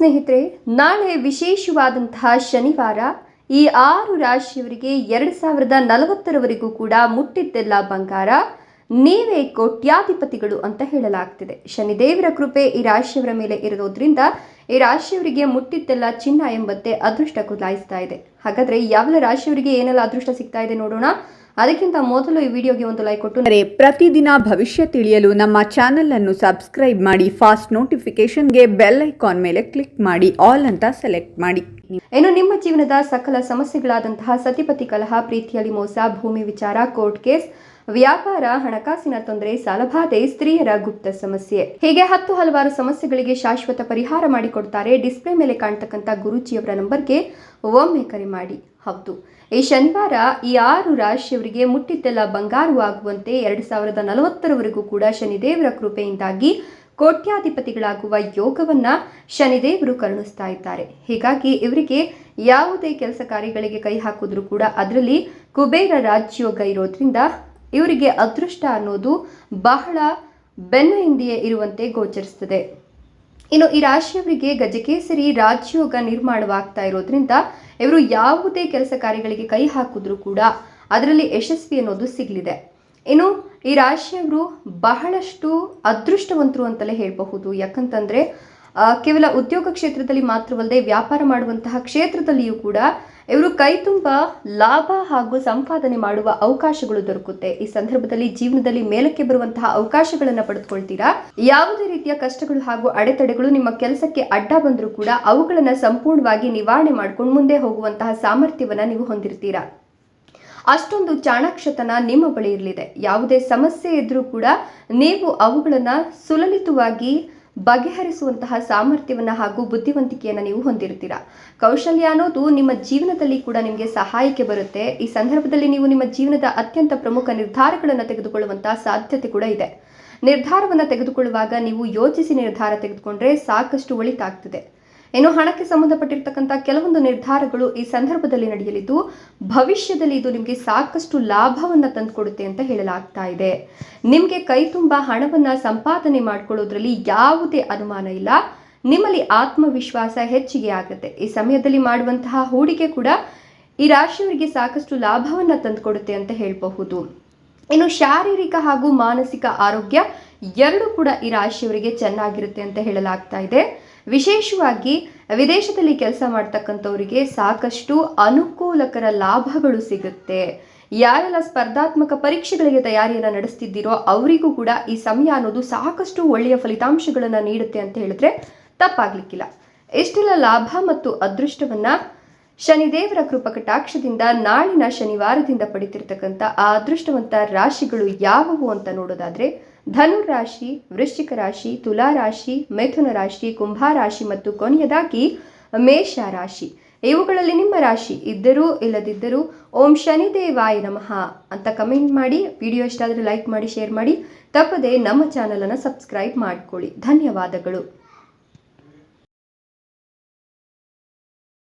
ಸ್ನೇಹಿತರೆ, ನಾಳೆ ವಿಶೇಷವಾದಂತಹ ಶನಿವಾರ ಈ ಆರು ರಾಶಿಯವರಿಗೆ ಎರಡು ಸಾವಿರದ ನಲವತ್ತರವರೆಗೂ ಕೂಡ ಮುಟ್ಟಿದ್ದೆಲ್ಲ ಬಂಗಾರ. ನೀವೇ ಕೋಟ್ಯಾಧಿಪತಿಗಳು ಅಂತ ಹೇಳಲಾಗ್ತಿದೆ. ಶನಿದೇವರ ಕೃಪೆ ಈ ರಾಶಿಯವರ ಮೇಲೆ ಇರೋದ್ರಿಂದ ಈ ರಾಶಿಯವರಿಗೆ ಮುಟ್ಟಿದ್ದೆಲ್ಲ ಚಿನ್ನ ಎಂಬಂತೆ ಅದೃಷ್ಟ ಕುಲಾಯಿಸ್ತಾ ಇದೆ. ಹಾಗಾದ್ರೆ ಯಾವೆಲ್ಲ ರಾಶಿಯವರಿಗೆ ಏನೆಲ್ಲ ಅದೃಷ್ಟ ಸಿಗ್ತಾ ಇದೆ ನೋಡೋಣ. ಅದಕ್ಕಿಂತ ಮೊದಲು ಈ ವಿಡಿಯೋಗೆ ಒಂದು ಲೈಕ್ ಕೊಟ್ಟು ಅಂದರೆ ಪ್ರತಿದಿನ ಭವಿಷ್ಯ ತಿಳಿಯಲು ನಮ್ಮ ಚಾನೆಲ್ ಅನ್ನು ಸಬ್ಸ್ಕ್ರೈಬ್ ಮಾಡಿ ಫಾಸ್ಟ್ ನೋಟಿಫಿಕೇಶನ್ಗೆ ಬೆಲ್ ಐಕಾನ್ ಮೇಲೆ ಕ್ಲಿಕ್ ಮಾಡಿ ಆಲ್ ಅಂತ ಸೆಲೆಕ್ಟ್ ಮಾಡಿ. ಇನ್ನು ನಿಮ್ಮ ಜೀವನದ ಸಕಲ ಸಮಸ್ಯೆಗಳಾದಂತಹ ಸತಿಪತಿ ಕಲಹ ಪ್ರೀತಿಯಲ್ಲಿ ಮೋಸ ಭೂಮಿ ವಿಚಾರ ಕೋರ್ಟ್ ಕೇಸ್ ವ್ಯಾಪಾರ, ಹಣಕಾಸಿನ ತೊಂದರೆ, ಸಾಲಬಾಧೆ, ಸ್ತ್ರೀಯರ ಗುಪ್ತ ಸಮಸ್ಯೆ. ಹೀಗೆ ಹತ್ತು ಹಲವಾರು ಸಮಸ್ಯೆಗಳಿಗೆ ಶಾಶ್ವತ ಪರಿಹಾರ ಮಾಡಿಕೊಡ್ತಾರೆ ಡಿಸ್ಪ್ಲೇ ಮೇಲೆ ಕಾಣ್ತಕ್ಕಂಥ ಗುರುಜಿಯವರ ನಂಬರ್ಗೆ ಒಮ್ಮೆ ಕರೆ ಮಾಡಿ. ಹೌದು. ಈ ಶನಿವಾರ ಈ ಆರು ರಾಶಿಯವರಿಗೆ ಮುಟ್ಟಿದ್ದೆಲ್ಲ ಬಂಗಾರು ಆಗುವಂತೆ ಎರಡು ಸಾವಿರದ ನಲವತ್ತರವರೆಗೂ ಕೂಡ ಶನಿದೇವರ ಕೃಪೆಯಿಂದಾಗಿ ಕೋಟ್ಯಾಧಿಪತಿಗಳಾಗುವ ಯೋಗವನ್ನ ಶನಿದೇವರು ಕರುಣಿಸ್ತಾ ಇದ್ದಾರೆ. ಹೀಗಾಗಿ ಇವರಿಗೆ ಯಾವುದೇ ಕೆಲಸ ಕಾರ್ಯಗಳಿಗೆ ಕೈ ಹಾಕಿದ್ರೂ ಕೂಡ ಅದರಲ್ಲಿ ಕುಬೇರ ರಾಜ್ಯೋಗ ಇರೋದ್ರಿಂದ ಇವರಿಗೆ ಅದೃಷ್ಟ ಅನ್ನೋದು ಬಹಳ ಬೆನ್ನ ಹಿಂದೆಯೇ ಇರುವಂತೆ ಗೋಚರಿಸ್ತದೆ ಇನ್ನು ಈ ರಾಶಿಯವರಿಗೆ ಗಜಕೇಸರಿ ರಾಜ್ಯೋಗ ನಿರ್ಮಾಣವಾಗ್ತಾ ಇರೋದ್ರಿಂದ ಇವರು ಯಾವುದೇ ಕೆಲಸ ಕಾರ್ಯಗಳಿಗೆ ಕೈ ಹಾಕಿದ್ರೂ ಕೂಡ ಅದರಲ್ಲಿ ಯಶಸ್ವಿ ಅನ್ನೋದು ಸಿಗಲಿದೆ. ಇನ್ನು ಈ ರಾಶಿಯವರು ಬಹಳಷ್ಟು ಅದೃಷ್ಟವಂತರು ಅಂತಲೇ ಹೇಳಬಹುದು. ಯಾಕಂತಂದ್ರೆ ಕೇವಲ ಉದ್ಯೋಗ ಕ್ಷೇತ್ರದಲ್ಲಿ ಮಾತ್ರವಲ್ಲದೆ ವ್ಯಾಪಾರ ಮಾಡುವಂತಹ ಕ್ಷೇತ್ರದಲ್ಲಿಯೂ ಕೂಡ ಇವರು ಕೈ ತುಂಬ ಲಾಭ ಹಾಗೂ ಸಂಪಾದನೆ ಮಾಡುವ ಅವಕಾಶಗಳು ದೊರಕುತ್ತೆ. ಈ ಸಂದರ್ಭದಲ್ಲಿ ಜೀವನದಲ್ಲಿ ಮೇಲಕ್ಕೆ ಬರುವಂತಹ ಅವಕಾಶಗಳನ್ನು ಪಡೆದುಕೊಳ್ತೀರಾ? ಯಾವುದೇ ರೀತಿಯ ಕಷ್ಟಗಳು ಹಾಗೂ ಅಡೆತಡೆಗಳು ನಿಮ್ಮ ಕೆಲಸಕ್ಕೆ ಅಡ್ಡ ಬಂದರೂ ಕೂಡ ಅವುಗಳನ್ನು ಸಂಪೂರ್ಣವಾಗಿ ನಿವಾರಣೆ ಮಾಡ್ಕೊಂಡು ಮುಂದೆ ಹೋಗುವಂತಹ ಸಾಮರ್ಥ್ಯವನ್ನ ನೀವು ಹೊಂದಿರ್ತೀರಾ? ಅಷ್ಟೊಂದು ಚಾಣಾಕ್ಷತನ ನಿಮ್ಮ ಬಳಿ ಇರಲಿದೆ. ಯಾವುದೇ ಸಮಸ್ಯೆ ಇದ್ರೂ ಕೂಡ ನೀವು ಅವುಗಳನ್ನು ಸುಲಲಿತವಾಗಿ ಬಗೆಹರಿಸುವಂತಹ ಸಾಮರ್ಥ್ಯವನ್ನು ಹಾಗೂ ಬುದ್ಧಿವಂತಿಕೆಯನ್ನು ನೀವು ಹೊಂದಿರುತ್ತೀರಾ? ಕೌಶಲ್ಯ ಅನ್ನೋದು ನಿಮ್ಮ ಜೀವನದಲ್ಲಿ ಕೂಡ ನಿಮಗೆ ಸಹಾಯಕ್ಕೆ ಬರುತ್ತೆ. ಈ ಸಂದರ್ಭದಲ್ಲಿ ನೀವು ನಿಮ್ಮ ಜೀವನದ ಅತ್ಯಂತ ಪ್ರಮುಖ ನಿರ್ಧಾರಗಳನ್ನು ತೆಗೆದುಕೊಳ್ಳುವಂತಹ ಸಾಧ್ಯತೆ ಕೂಡ ಇದೆ. ನಿರ್ಧಾರವನ್ನು ತೆಗೆದುಕೊಳ್ಳುವಾಗ ನೀವು ಯೋಚಿಸಿ ನಿರ್ಧಾರ ತೆಗೆದುಕೊಂಡ್ರೆ ಸಾಕಷ್ಟು ಒಳಿತಾಗ್ತದೆ. ಇನ್ನು ಹಣಕ್ಕೆ ಸಂಬಂಧಪಟ್ಟಿರ್ತಕ್ಕಂಥ ಕೆಲವೊಂದು ನಿರ್ಧಾರಗಳು ಈ ಸಂದರ್ಭದಲ್ಲಿ ನಡೆಯಲಿದ್ದು, ಭವಿಷ್ಯದಲ್ಲಿ ಇದು ನಿಮಗೆ ಸಾಕಷ್ಟು ಲಾಭವನ್ನು ತಂದುಕೊಡುತ್ತೆ ಅಂತ ಹೇಳಲಾಗ್ತಾ ಇದೆ. ನಿಮಗೆ ಕೈ ತುಂಬ ಹಣವನ್ನು ಸಂಪಾದನೆ ಮಾಡಿಕೊಳ್ಳೋದ್ರಲ್ಲಿ ಯಾವುದೇ ಅನುಮಾನ ಇಲ್ಲ. ನಿಮ್ಮಲ್ಲಿ ಆತ್ಮವಿಶ್ವಾಸ ಹೆಚ್ಚಿಗೆ ಆಗುತ್ತೆ. ಈ ಸಮಯದಲ್ಲಿ ಮಾಡುವಂತಹ ಹೂಡಿಕೆ ಕೂಡ ಈ ರಾಶಿಯವರಿಗೆ ಸಾಕಷ್ಟು ಲಾಭವನ್ನು ತಂದುಕೊಡುತ್ತೆ ಅಂತ ಹೇಳಬಹುದು. ಇನ್ನು ಶಾರೀರಿಕ ಹಾಗೂ ಮಾನಸಿಕ ಆರೋಗ್ಯ ಎರಡೂ ಕೂಡ ಈ ರಾಶಿಯವರಿಗೆ ಚೆನ್ನಾಗಿರುತ್ತೆ ಅಂತ ಹೇಳಲಾಗ್ತಾ ಇದೆ. ವಿಶೇಷವಾಗಿ ವಿದೇಶದಲ್ಲಿ ಕೆಲಸ ಮಾಡ್ತಕ್ಕಂಥವರಿಗೆ ಸಾಕಷ್ಟು ಅನುಕೂಲಕರ ಲಾಭಗಳು ಸಿಗುತ್ತೆ. ಯಾರೆಲ್ಲ ಸ್ಪರ್ಧಾತ್ಮಕ ಪರೀಕ್ಷೆಗಳಿಗೆ ತಯಾರಿಯನ್ನು ನಡೆಸ್ತಿದ್ದೀರೋ ಅವರಿಗೂ ಕೂಡ ಈ ಸಮಯ ಅನ್ನೋದು ಸಾಕಷ್ಟು ಒಳ್ಳೆಯ ಫಲಿತಾಂಶಗಳನ್ನು ನೀಡುತ್ತೆ ಅಂತ ಹೇಳಿದ್ರೆ ತಪ್ಪಾಗ್ಲಿಕ್ಕಿಲ್ಲ. ಇಷ್ಟೆಲ್ಲ ಲಾಭ ಮತ್ತು ಅದೃಷ್ಟವನ್ನ ಶನಿದೇವರ ಕೃಪಕಟಾಕ್ಷದಿಂದ ನಾಳಿನ ಶನಿವಾರದಿಂದ ಪಡಿತಿರ್ತಕ್ಕಂಥ ಆ ಅದೃಷ್ಟವಂತ ರಾಶಿಗಳು ಯಾವುವು ಅಂತ ನೋಡೋದಾದ್ರೆ ಧನು ರಾಶಿ ವೃಶ್ಚಿಕ ರಾಶಿ, ತುಲಾ ರಾಶಿ, ಮಿಥುನ ರಾಶಿ, ಕುಂಭ ರಾಶಿ ಮತ್ತು ಕೊನೆಯದಾಗಿ ಮೇಷ ರಾಶಿ. ಇವುಗಳಲ್ಲಿ ನಿಮ್ಮ ರಾಶಿ ಇದ್ದರೂ ಇಲ್ಲದಿದ್ದರೂ ಓಂ ಶನಿದೇವಾಯ ನಮಃ ಅಂತ ಕಮೆಂಟ್ ಮಾಡಿ, ವಿಡಿಯೋ ಇಷ್ಟ ಆದರೆ ಲೈಕ್ ಮಾಡಿ, ಶೇರ್ ಮಾಡಿ. ತಪ್ಪದೆ ನಮ್ಮ ಚಾನಲನ್ನು ಸಬ್ಸ್ಕ್ರೈಬ್ ಮಾಡ್ಕೊಳ್ಳಿ. ಧನ್ಯವಾದಗಳು.